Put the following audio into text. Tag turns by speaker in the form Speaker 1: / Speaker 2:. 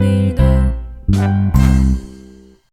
Speaker 1: there